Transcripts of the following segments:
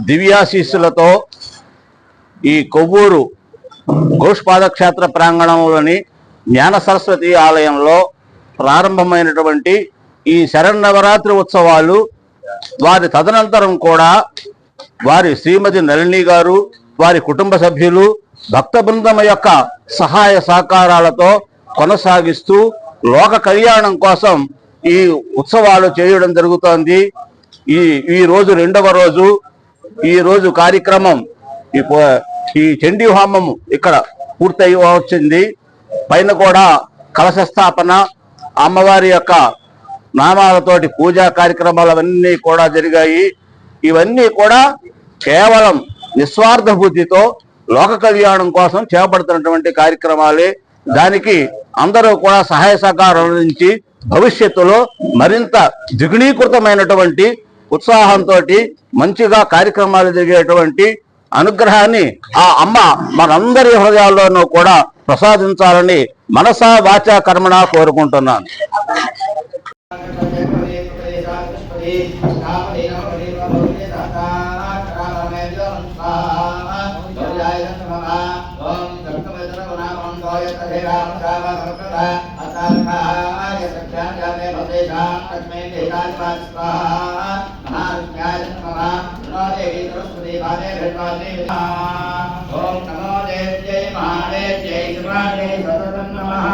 దివ్య దివ్యాశీస్సులతో ఈ కొవ్వూరు గోష్పాద క్షేత్ర ప్రాంగణంలోని జ్ఞాన సరస్వతి ఆలయంలో ప్రారంభమైనటువంటి ఈ శరన్నవరాత్రి ఉత్సవాలు వారి తదనంతరం కూడా వారి శ్రీమతి నళిని గారు వారి కుటుంబ సభ్యులు భక్త బృందం యొక్క సహాయ సహకారాలతో కొనసాగిస్తూ లోక కళ్యాణం కోసం ఈ ఉత్సవాలు చేయడం జరుగుతోంది. ఈ ఈ రోజు రెండవ రోజు ఈ రోజు కార్యక్రమం ఈ చండీ హోమము ఇక్కడ పూర్తయి వచ్చింది. పైన కూడా కలశ స్థాపన అమ్మవారి యొక్క నామాలతోటి పూజా కార్యక్రమాలు అవన్నీ కూడా జరిగాయి. ఇవన్నీ కూడా కేవలం నిస్వార్థ బుద్ధితో లోక కళ్యాణం కోసం చేపడుతున్నటువంటి కార్యక్రమాలే. దానికి అందరూ కూడా సహాయ సహకారం నుంచి భవిష్యత్తులో మరింత ద్విగుణీకృతమైనటువంటి ఉత్సాహంతో మంచిగా కార్యక్రమాలు జరిగేటువంటి అనుగ్రహాన్ని ఆ అమ్మ మనందరి హృదయాల్లోనూ కూడా ప్రసాదించాలని మనసా వాచా కర్మణ కోరుకుంటున్నాను. ఓం विश्वाले सततं नमः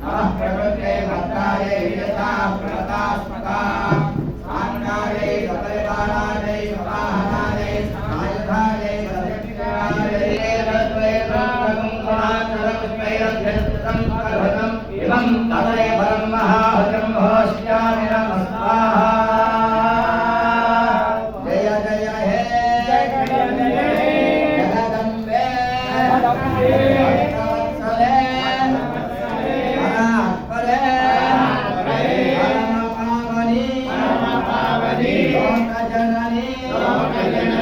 नमः प्रकृते भक्तारे विजता प्रतास्मता सान्कारे सतैवारारे सदाहरारे सायुधारे सतैवारारे रत्वेन्द्रकुङ्कुमाकरविस्मैरभ्यस्तुतं करभतं इमं तदय परं महाहतं भोष्यामि नमस्ताः Yeah. மக்கள் நானே